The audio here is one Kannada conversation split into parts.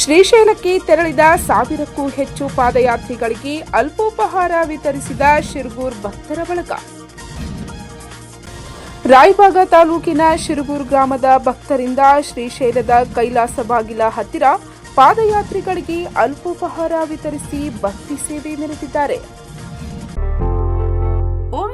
ಶ್ರೀಶೈಲಕ್ಕೆ ತೆರಳಿದ ಸಾವಿರಕ್ಕೂ ಹೆಚ್ಚು ಪಾದಯಾತ್ರಿಗಳಿಗೆ ಅಲ್ಪೋಪಹಾರ ವಿತರಿಸಿದ ಶಿರಗೂರ್ ಭಕ್ತರ ಬಳಗ. ರಾಯಬಾಗ ತಾಲೂಕಿನ ಶಿರಗೂರ್ ಗ್ರಾಮದ ಭಕ್ತರಿಂದ ಶ್ರೀಶೈಲದ ಕೈಲಾಸ ಬಾಗಿಲ ಹತ್ತಿರ ಪಾದಯಾತ್ರಿಗಳಿಗೆ ಅಲ್ಪೋಪಹಾರ ವಿತರಿಸಿ ಭಕ್ತಿ ಸೇವೆ ಮೆರೆದಿದ್ದಾರೆ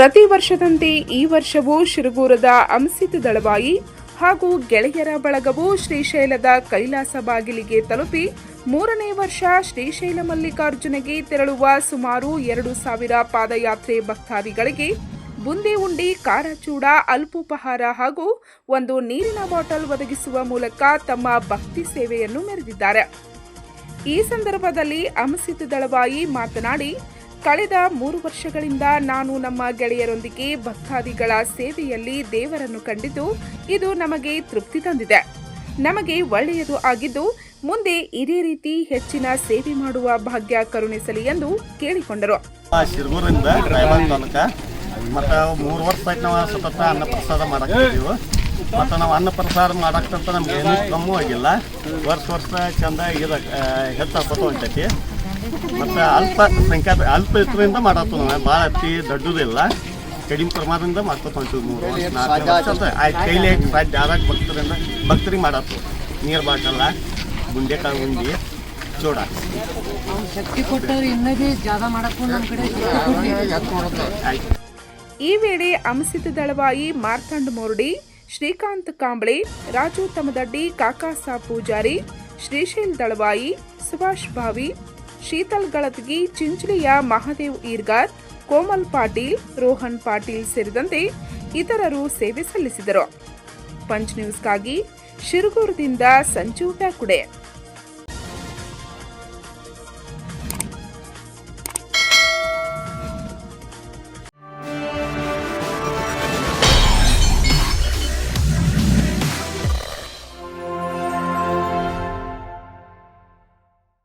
ಪ್ರತಿ ವರ್ಷದಂತೆ ಈ ವರ್ಷವೂ ಶಿರಗೂರದ ಅಂಸಿತ್ ದಳವಾಯಿ ಹಾಗೂ ಗೆಳೆಯರ ಬಳಗವು ಶ್ರೀಶೈಲದ ಕೈಲಾಸ ಬಾಗಿಲಿಗೆ ತಲುಪಿ ಮೂರನೇ ವರ್ಷ ಶ್ರೀಶೈಲ ಮಲ್ಲಿಕಾರ್ಜುನಗೆ ತೆರಳುವ ಸುಮಾರು ಎರಡು ಸಾವಿರ ಪಾದಯಾತ್ರೆ ಭಕ್ತಾದಿಗಳಿಗೆ ಬುಂದಿ ಉಂಡಿ, ಕಾರಚೂಡ, ಅಲ್ಪೋಪಹಾರ ಹಾಗೂ ಒಂದು ನೀರಿನ ಬಾಟಲ್ ಒದಗಿಸುವ ಮೂಲಕ ತಮ್ಮ ಭಕ್ತಿ ಸೇವೆಯನ್ನು ಮೆರೆದಿದ್ದಾರೆ. ಈ ಸಂದರ್ಭದಲ್ಲಿ ಅಮಸಿತ್ ದಳವಾಯಿ ಮಾತನಾಡಿ ಕಳೆದ ಮೂರು ವರ್ಷಗಳಿಂದ ನಾನು ನಮ್ಮ ಗೆಳೆಯರೊಂದಿಗೆ ಭಕ್ತಾದಿಗಳ ಸೇವೆಯಲ್ಲಿ ದೇವರನ್ನು ಕಂಡಿದ್ದು ಇದು ನಮಗೆ ತೃಪ್ತಿ ತಂದಿದೆ. ನಮಗೆ ಒಳ್ಳೆಯದು ಆಗಿದ್ದು ಮುಂದೆ ಇದೇ ರೀತಿ ಹೆಚ್ಚಿನ ಸೇವೆ ಮಾಡುವ ಭಾಗ್ಯ ಕರುಣಿಸಲಿ ಎಂದು ಕೇಳಿಕೊಂಡರು. ಶಿರ್ಗೂರಿಂದ ತಾಲೂಕ. ಮತ್ತು ಮೂರು ವರ್ಷ ಆಯ್ತು ನಾವು ಸತತ ಅನ್ನ ಪ್ರಸಾದ ಮಾಡಾಕ್ತಿದ್ದೀವಿ. ಮತ್ತು ನಾವು ಅನ್ನ ಪ್ರಸಾದ ಮಾಡಕ್ಕಂತ ನಮ್ಗೆ ಏನೂ ಕಮ್ಮಿ ಆಗಿಲ್ಲ. ವರ್ಷ ವರ್ಷ ಚಂದ ಇದು ಹೆಚ್ಚಾಗ್ಬೋದು ಹೊಂಟೈತಿ ಮತ್ತು ಅಲ್ಪ ಸಂಖ್ಯಾತ ಅಲ್ಪ ಹೆಸರಿಂದ ಮಾಡತ್ತು ನಾವು. ಭಾಳ ಅತಿ ದೊಡ್ಡದಿಲ್ಲ. ಕಡಿಮೆ ಪ್ರಮಾಣದಿಂದ ಮಾಡ್ಕೊತ ಹೊಂಟಿವಿ ಮೂರು ವರ್ಷ ನಾಲ್ಕು ವರ್ಷ ಅಂತ. ಆಯ್ತು. ಕೈಲಿ ಸಾಧ್ಯ ಯಾರಾಗ ಭಕ್ತರಿಂದ ಭಕ್ತರಿಗೆ ಮಾಡತ್ತು. ನೀರು ಬಾಟಲ್ಲ ಗುಂಡೆಕಾಯಿ ಉಂಡಿ ಚೂಡ. ಶಕ್ತಿ ಕೊಟ್ಟವ್ರು ಇನ್ನದೇ ಜಾಗ ಮಾಡಕ್ಕೂ ನಮ್ಮ ಕಡೆ ಆಯ್ತು. ಈ ವೇಳೆ ಅಮಸಿತ ದಳವಾಯಿ ಮಾರ್ತಂಡ್ ಮೋರ್ಡಿ ಶ್ರೀಕಾಂತ್ ಕಾಂಬ್ಳೆ ರಾಜು ತಮದಡ್ಡಿ ಕಾಕಾಸಾ ಪೂಜಾರಿ ಶ್ರೀಶೈಲ್ ದಳವಾಯಿ ಸುಭಾಷ್ ಭಾವಿ ಶೀತಲ್ ಗಳತ್ಗಿ ಚಿಂಚಲಿಯ ಮಹಾದೇವ್ ಈರ್ಗಾರ್ ಕೋಮಲ್ ಪಾಟೀಲ್, ರೋಹನ್ ಪಾಟೀಲ್ ಸೇರಿದಂತೆ ಇತರರು ಸೇವೆ ಸಲ್ಲಿಸಿದರು. ಪಂಚ್ ನ್ಯೂಸ್ಗಾಗಿ ಶಿರಗೂರದಿಂದ ಸಂಜೀವ್ ಬ್ಯಾಕುಡೆ.